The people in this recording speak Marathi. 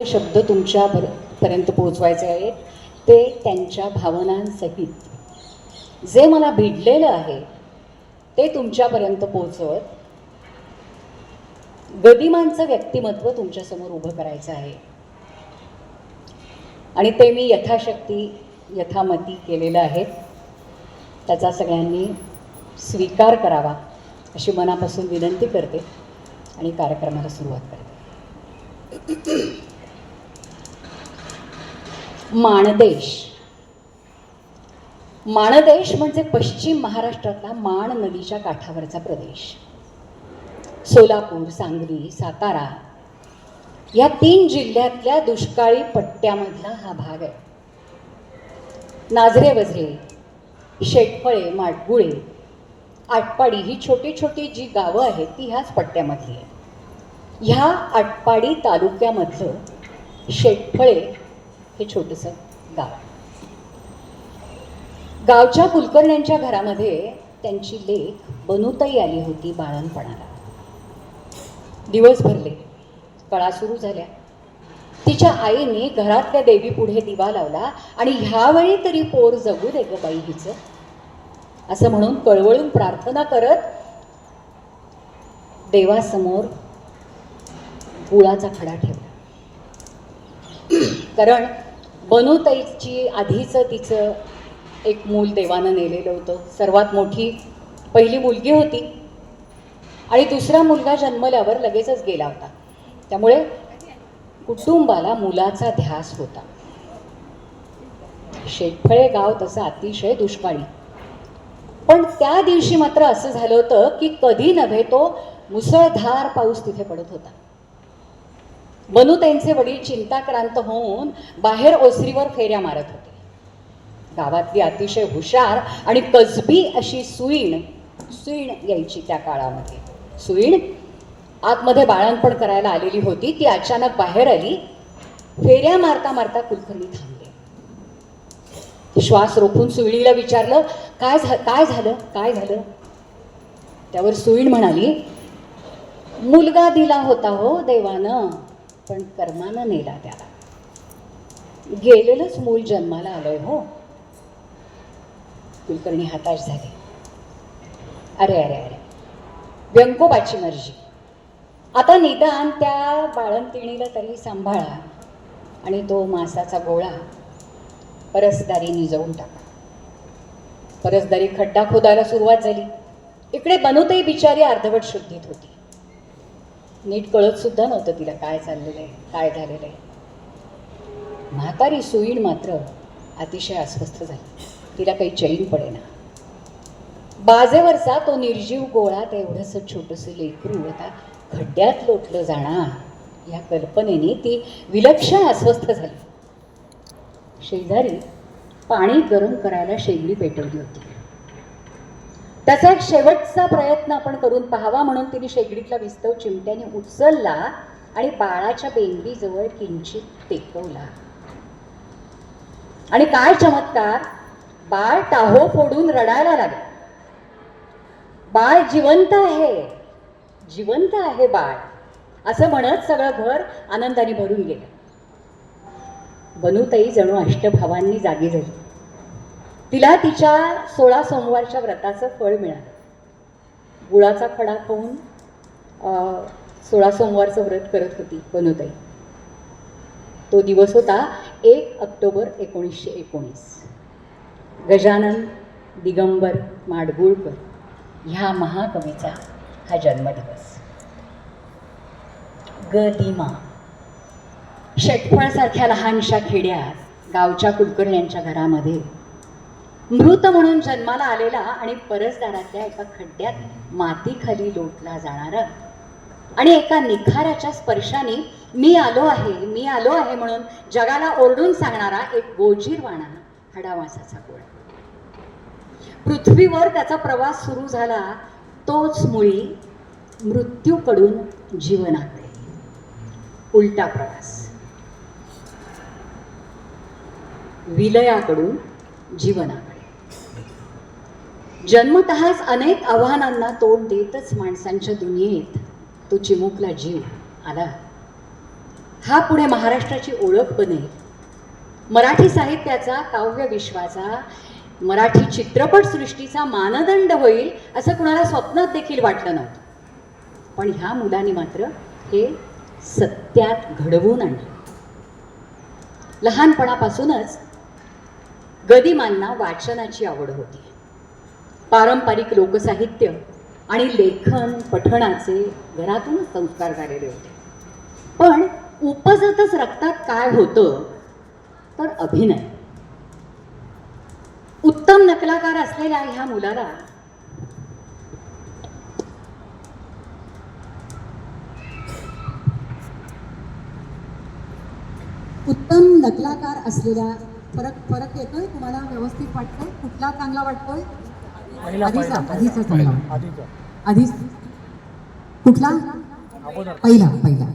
शब्द तुमच्या भर पर्यंत पोहोचवायचे आहेत ते त्यांच्या भावनांसहित. जे मला भिडलेलं आहे ते तुमच्यापर्यंत पोहोचवत गदिमांचं व्यक्तिमत्व तुमच्यासमोर उभं करायचं आहे. आणि ते मी यथाशक्ती यथामती केलेलं आहे. त्याचा सगळ्यांनी स्वीकार करावा अशी मनापासून विनंती करते आणि कार्यक्रमाला सुरुवात करते. माणदेश. माणदेश म्हणजे पश्चिम महाराष्ट्रातला माण नदीच्या काठावरचा प्रदेश. सोलापूर सांगली सातारा या तीन जिल्ह्यातल्या दुष्काळी पट्ट्यामधला हा भाग आहे. नाझरे वझरे शेटफळे माटगुळे आटपाडी ही छोटी छोटी जी गावं आहेत ती ह्याच पट्ट्यामधली आहे ह्या आटपाडी तालुक्यामधलं शेटफळे हे छोटंसं गाव. गावच्या कुलकर्ण्यांच्या घरामध्ये त्यांची लेख बनूताई आली होती बाळणपणाला दिवस भरले कळा सुरू झाल्या. तिच्या आईने घरातल्या देवीपुढे दिवा लावला आणि ह्यावेळी तरी पोर जगू दे ग बाई हिचं. असं म्हणून कळवळून प्रार्थना करत देवासमोर गुळाचा खडा ठेवला. कारण बनूताईची आधीचं तिचं एक मूल देवानं नेलेलं होतं. सर्वात मोठी पहिली मुलगी होती. आणि दुसरा मुलगा जन्मल्यावर लगेचच गेला होता. त्यामुळे कुटुंबाला मुलाचा ध्यास होता. शेतफळे गाव तसं अतिशय दुष्काळी. पण त्या दिवशी मात्र असं झालं होतं की कधी नव्हे तो मुसळधार पाऊस तिथे पडत होता. बनू त्यांचे वडील चिंताक्रांत होऊन बाहेर ओसरीवर फेऱ्या मारत होते. गावातली अतिशय हुशार आणि कसबी अशी सुईण सुईण यायची त्या काळामध्ये. सुईण? आतमध्ये बाळणपण करायला आलेली होती ती अचानक बाहेर आली फेऱ्या मारता मारता कुलकर्णी थांबले. श्वास रोखून सुईणीला विचारलं काय झा काय झालं? काय झालं? त्यावर सुईण म्हणाली मुलगा दिला होता हो देवानं. पण कर्मानं नेला त्याला. गेलेलंच मूल जन्माला आलंय हो. कुलकर्णी हताश झाले. अरे अरे अरे. व्यंकोबाची मर्जी. आता निदान त्या बाळंतिणीला तरी सांभाळा आणि तो मासाचा गोळा परसदारी निजवून टाका. परसदारी खड्डा खोदायला सुरुवात झाली. इकडे बनवतही बिचारी अर्धवट शुद्धीत होती. नीट कळतसुद्धा नव्हतं तिला काय चाललेलं आहे काय झालेलं आहे. म्हातारी सुईण मात्र अतिशय अस्वस्थ झाली. तिला काही चैन पडेना. बाजेवरचा तो निर्जीव गोळा तेवढंसं छोटंसं लेकरू आता खड्ड्यात लोटलं जाणार या कल्पनेने ती विलक्षण अस्वस्थ झाली. शेजारी पाणी गरम करायला शेगडी पेटवली होती. त्याचा एक शेवटचा प्रयत्न आपण करून पाहावा म्हणून तिने शेगडीतला विस्तव चिमट्याने उचलला आणि बाळाच्या बेंबीजवळ किंचित टेकवला. आणि काय चमत्कार? बाळ टाहो फोडून रडायला लागले. बाळ जिवंत आहे. जिवंत आहे बाळ. असं म्हणत सगळं घर आनंदाने भरून गेलं. बनूताई जणू अष्टभावांनी जागी झाली. तिला तिच्या सोळा सोमवारच्या व्रताचं फळ मिळालं. गुळाचा खडा खाऊन सोळा सोमवारचं व्रत करत होती बनवताई तो दिवस होता एक ऑक्टोबर एकोणीसशे एकोणीस. गजानन दिगंबर माडगुळकर ह्या महाकवीचा हा जन्मदिवस. गदिमा षटफळसारख्या लहानशा खेड्यात गावच्या कुलकर्ण्यांच्या घरामध्ये मृत म्हणून जन्माला आलेला आणि परसदारातल्या एका खड्ड्यात मातीखाली लोटला जाणारा. आणि एका निखाराच्या स्पर्शाने मी आलो आहे मी आलो आहे म्हणून जगाला ओरडून सांगणारा एक गोजीरवाणा हडावासाचा गोळा पृथ्वीवर त्याचा प्रवास सुरू झाला तोच मुळी मृत्यूकडून जीवनाकडे उलटा प्रवास. विलयाकडून जीवनाकडे जन्मतःच अनेक आव्हानांना तोंड देतच माणसांच्या दुनियेत तो चिमुकला जीव आला. हा पुढे महाराष्ट्राची ओळख बनेल. मराठी साहित्याचा काव्य विश्वाचा मराठी चित्रपटसृष्टीचा मानदंड होईल असं कुणाला स्वप्नात देखील वाटलं नव्हतं. पण ह्या मुलाने मात्र हे सत्यात घडवून आणलं. लहानपणापासूनच गदिमांना वाचनाची आवड होती. पारंपरिक लोकसाहित्य आणि लेखन पठणाचे घरातूनच संस्कार झालेले होते. पण उपजतच रक्तात काय होतं? तर अभिनय. उत्तम नकलाकार असलेल्या ह्या मुलाला उत्तम नकलाकार असलेल्या फरक फरक येतोय? तुम्हाला व्यवस्थित वाटतोय? कुठला चांगला वाटतोय? आधीचा आधीचा. आधीच. कुठला? पहिला पहिला.